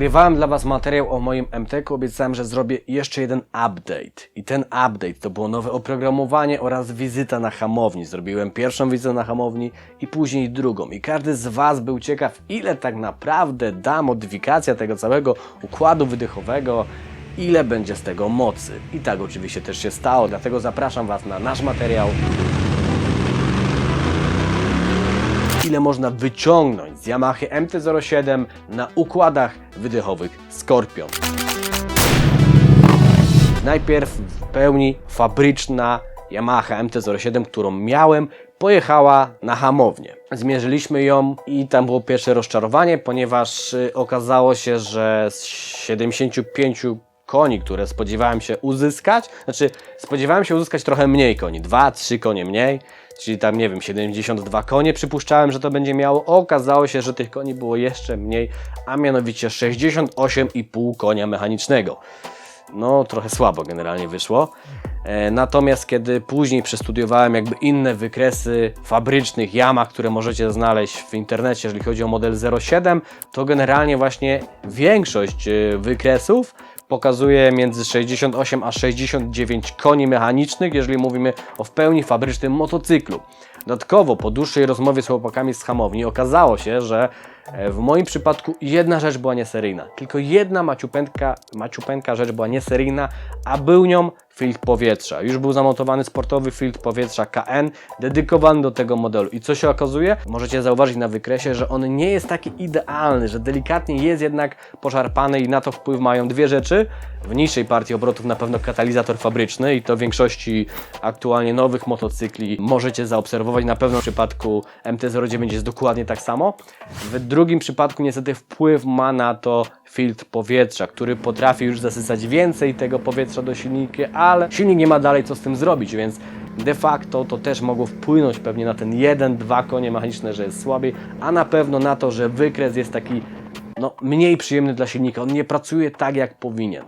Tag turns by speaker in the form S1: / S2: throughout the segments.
S1: Nagrywałem dla Was materiał o moim MTK, obiecałem, że zrobię jeszcze jeden update. I ten update to było nowe oprogramowanie oraz wizyta na hamowni. Zrobiłem pierwszą wizytę na hamowni i później drugą. I każdy z Was był ciekaw, ile tak naprawdę da modyfikacja tego całego układu wydechowego, ile będzie z tego mocy. I tak oczywiście też się stało, dlatego zapraszam Was na nasz materiał. Ile można wyciągnąć z Yamaha MT-07 na układach wydechowych Scorpion. Najpierw w pełni fabryczna Yamaha MT-07, którą miałem, pojechała na hamownię. Zmierzyliśmy ją i tam było pierwsze rozczarowanie, ponieważ y, okazało się, że z 75 koni, które spodziewałem się uzyskać, znaczy spodziewałem się uzyskać trochę mniej koni, 2-3 konie mniej, czyli tam nie wiem, 72 konie przypuszczałem, że to będzie miało. Okazało się, że tych koni było jeszcze mniej, a mianowicie 68,5 konia mechanicznego. No, trochę słabo generalnie wyszło. E, Natomiast kiedy później przestudiowałem jakby inne wykresy fabrycznych Yamaha, które możecie znaleźć w internecie, jeżeli chodzi o model 07, to generalnie właśnie większość e, wykresów pokazuje między 68 a 69 koni mechanicznych, jeżeli mówimy o w pełni fabrycznym motocyklu. Dodatkowo po dłuższej rozmowie z chłopakami z hamowni okazało się, że w moim przypadku jedna rzecz była nieseryjna. Tylko jedna maciupeńka, maciupeńka rzecz była nieseryjna, a był nią filtr powietrza. Już był zamontowany sportowy filtr powietrza KN, dedykowany do tego modelu. I co się okazuje? Możecie zauważyć na wykresie, że on nie jest taki idealny, że delikatnie jest jednak poszarpany i na to wpływ mają dwie rzeczy. W niższej partii obrotów na pewno katalizator fabryczny i to w większości aktualnie nowych motocykli możecie zaobserwować. Na pewno w przypadku MT-09 jest dokładnie tak samo. W drugim przypadku niestety wpływ ma na to filtr powietrza, który potrafi już zasysać więcej tego powietrza do silnika, ale silnik nie ma dalej co z tym zrobić, więc de facto to też mogło wpłynąć pewnie na ten 1-2 konie mechaniczne, że jest słabiej, a na pewno na to, że wykres jest taki no, mniej przyjemny dla silnika. On nie pracuje tak jak powinien.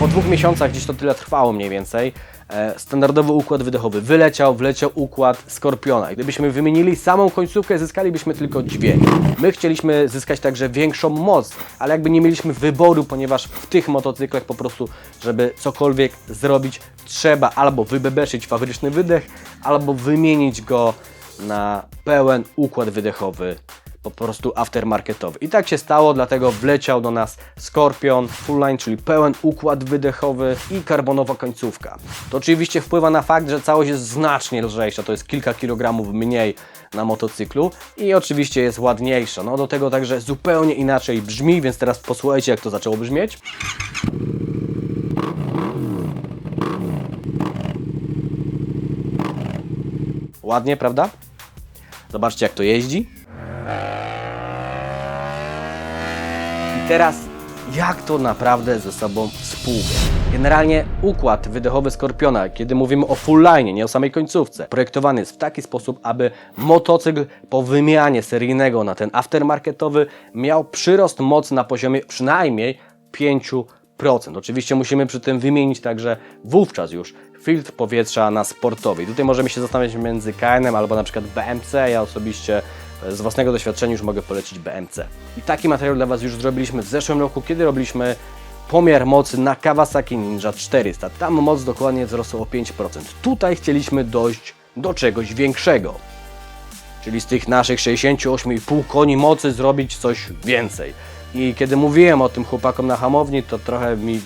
S1: Po dwóch miesiącach, gdzieś to tyle trwało mniej więcej, e, standardowy układ wydechowy wyleciał, wleciał układ Skorpiona. Gdybyśmy wymienili samą końcówkę, zyskalibyśmy tylko dźwięk. My chcieliśmy zyskać także większą moc, ale jakby nie mieliśmy wyboru, ponieważ w tych motocyklach po prostu, żeby cokolwiek zrobić, trzeba albo wybebeszyć fabryczny wydech, albo wymienić go na pełen układ wydechowy po prostu aftermarketowy. I tak się stało, dlatego wleciał do nas Scorpion Full Line, czyli pełen układ wydechowy i karbonowa końcówka. To oczywiście wpływa na fakt, że całość jest znacznie lżejsza, to jest kilka kilogramów mniej na motocyklu i oczywiście jest ładniejsza. No do tego także zupełnie inaczej brzmi, więc teraz posłuchajcie jak to zaczęło brzmieć. Ładnie, prawda? Zobaczcie jak to jeździ. Teraz, jak to naprawdę ze sobą współgra? Generalnie układ wydechowy Skorpiona, kiedy mówimy o full line, nie o samej końcówce, projektowany jest w taki sposób, aby motocykl po wymianie seryjnego na ten aftermarketowy miał przyrost mocy na poziomie przynajmniej 5%. Oczywiście musimy przy tym wymienić także wówczas już filtr powietrza na sportowy. Tutaj możemy się zastanawiać między KN-em albo na przykład BMC. Ja osobiście z własnego doświadczenia już mogę polecić BMC. I taki materiał dla Was już zrobiliśmy w zeszłym roku, kiedy robiliśmy pomiar mocy na Kawasaki Ninja 400. Tam moc dokładnie wzrosła o 5%. Tutaj chcieliśmy dojść do czegoś większego. Czyli z tych naszych 68,5 koni mocy zrobić coś więcej. I kiedy mówiłem o tym chłopakom na hamowni, to trochę mi,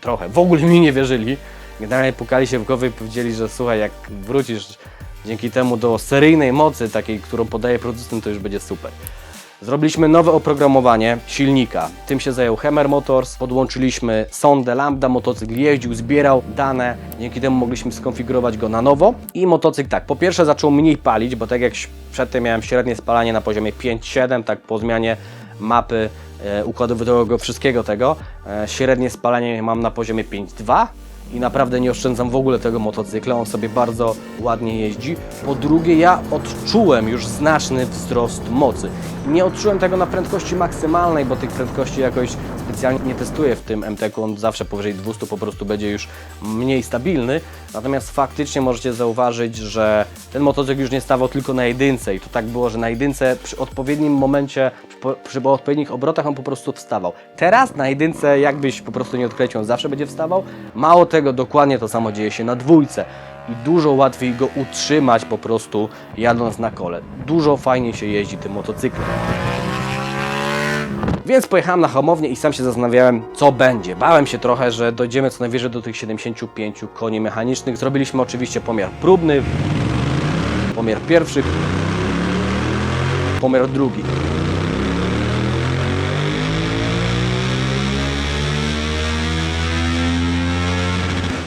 S1: trochę, w ogóle mi nie wierzyli. Generalnie pukali się w głowę i powiedzieli, że słuchaj, jak wrócisz dzięki temu do seryjnej mocy, takiej, którą podaje producent, to już będzie super. Zrobiliśmy nowe oprogramowanie silnika. Tym się zajął Hammer Motors. Podłączyliśmy sondę Lambda. Motocykl jeździł, zbierał dane. Dzięki temu mogliśmy skonfigurować go na nowo. I motocykl tak, po pierwsze zaczął mniej palić, bo tak jak przedtem miałem średnie spalanie na poziomie 5-7, tak po zmianie mapy e, układu wydechowego, wszystkiego tego, e, średnie spalanie mam na poziomie 5,2 i naprawdę nie oszczędzam w ogóle tego motocykla, on sobie bardzo ładnie jeździ. Po drugie, ja odczułem już znaczny wzrost mocy. Nie odczułem tego na prędkości maksymalnej, bo tych prędkości jakoś specjalnie nie testuję w tym MTK, on zawsze powyżej 200 po prostu będzie już mniej stabilny. Natomiast faktycznie możecie zauważyć, że ten motocykl już nie stawał tylko na jedynce i to tak było, że na jedynce przy odpowiednim momencie, przy odpowiednich obrotach on po prostu wstawał. Teraz na jedynce jakbyś po prostu nie odkręcił, on zawsze będzie wstawał. Mało tego, dokładnie to samo dzieje się na dwójce i dużo łatwiej go utrzymać po prostu jadąc na kole. Dużo fajniej się jeździ tym motocyklem. Więc pojechałem na hamownię i sam się zastanawiałem, co będzie. Bałem się trochę, że dojdziemy co najwyżej do tych 75 koni mechanicznych. Zrobiliśmy oczywiście pomiar próbny, pomiar pierwszy, pomiar drugi.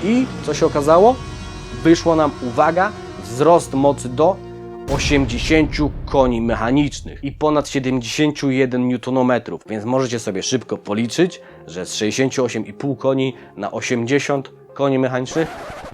S1: I co się okazało? Wyszło nam, uwaga, wzrost mocy do 80 koni mechanicznych i ponad 71 Nm, więc możecie sobie szybko policzyć, że z 68,5 koni na 80 koni mechanicznych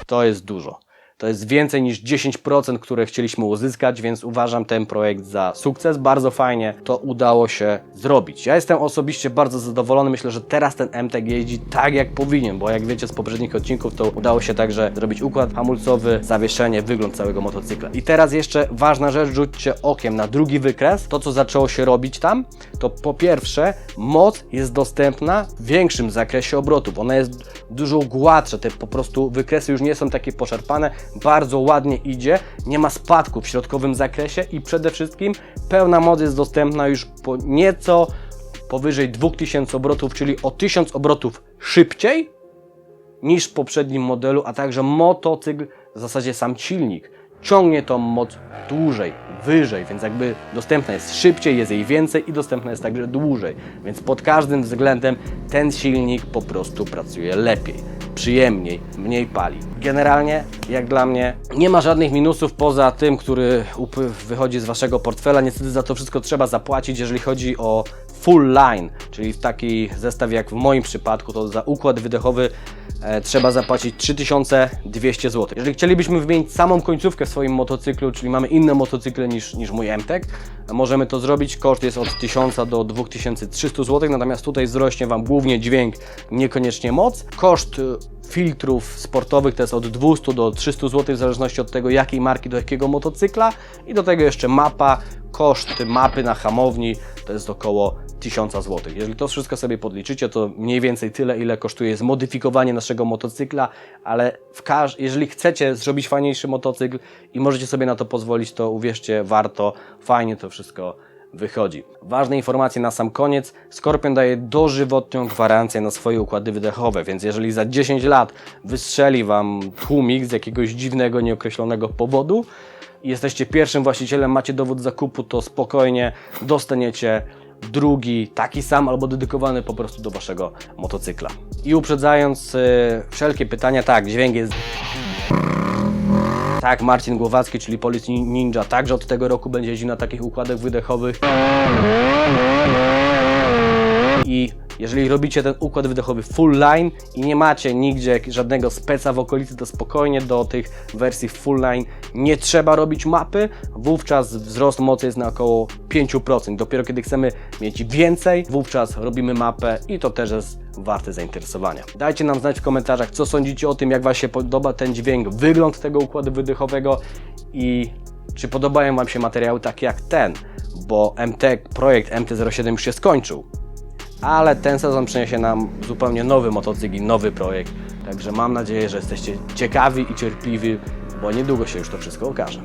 S1: to jest dużo. To jest więcej niż 10%, które chcieliśmy uzyskać, więc uważam ten projekt za sukces. Bardzo fajnie to udało się zrobić. Ja jestem osobiście bardzo zadowolony. Myślę, że teraz ten MTEK jeździ tak jak powinien, bo jak wiecie z poprzednich odcinków, to udało się także zrobić układ hamulcowy, zawieszenie, wygląd całego motocykla. I teraz jeszcze ważna rzecz, rzućcie okiem na drugi wykres. To, co zaczęło się robić tam, to po pierwsze moc jest dostępna w większym zakresie obrotów. Ona jest dużo gładsza, te po prostu wykresy już nie są takie poszarpane, bardzo ładnie idzie, nie ma spadku w środkowym zakresie i przede wszystkim pełna moc jest dostępna już po nieco powyżej 2000 obrotów, czyli o 1000 obrotów szybciej niż w poprzednim modelu, a także motocykl, w zasadzie sam silnik, ciągnie tą moc dłużej, wyżej, więc jakby dostępna jest szybciej, jest jej więcej i dostępna jest także dłużej. Więc pod każdym względem ten silnik po prostu pracuje lepiej, przyjemniej, mniej pali. Generalnie, jak dla mnie, nie ma żadnych minusów poza tym, który upływ wychodzi z Waszego portfela. Niestety za to wszystko trzeba zapłacić, jeżeli chodzi o full line, czyli w taki zestaw jak w moim przypadku, to za układ wydechowy e, trzeba zapłacić 3200 zł. Jeżeli chcielibyśmy wymienić samą końcówkę w swoim motocyklu, czyli mamy inne motocykle niż, niż mój MTEK, możemy to zrobić. Koszt jest od 1000 do 2300 zł, natomiast tutaj wzrośnie Wam głównie dźwięk, niekoniecznie moc. Koszt y, filtrów sportowych to jest od 200 do 300 zł, w zależności od tego, jakiej marki do jakiego motocykla. I do tego jeszcze mapa. Koszt mapy na hamowni to jest około 1000 zł. Jeżeli to wszystko sobie podliczycie, to mniej więcej tyle, ile kosztuje zmodyfikowanie naszego motocykla, ale w każ- jeżeli chcecie zrobić fajniejszy motocykl i możecie sobie na to pozwolić, to uwierzcie, warto, fajnie to wszystko wychodzi. Ważne informacje na sam koniec. Scorpion daje dożywotnią gwarancję na swoje układy wydechowe, więc jeżeli za 10 lat wystrzeli Wam tłumik z jakiegoś dziwnego, nieokreślonego powodu i jesteście pierwszym właścicielem, macie dowód zakupu, to spokojnie dostaniecie drugi, taki sam albo dedykowany po prostu do Waszego motocykla. I uprzedzając y, wszelkie pytania, tak, dźwięk jest tak, Marcin Głowacki, czyli Police Ninja, także od tego roku będzie jeździł na takich układach wydechowych. I jeżeli robicie ten układ wydechowy full line i nie macie nigdzie żadnego speca w okolicy, to spokojnie do tych wersji full line nie trzeba robić mapy. Wówczas wzrost mocy jest na około 5%. Dopiero kiedy chcemy mieć więcej, wówczas robimy mapę i to też jest warte zainteresowania. Dajcie nam znać w komentarzach, co sądzicie o tym, jak Wam się podoba ten dźwięk, wygląd tego układu wydechowego i czy podobają Wam się materiały takie jak ten, bo MT, projekt MT-07 już się skończył ale ten sezon przyniesie nam zupełnie nowy motocykl nowy projekt. Także mam nadzieję, że jesteście ciekawi i cierpliwi, bo niedługo się już to wszystko okaże.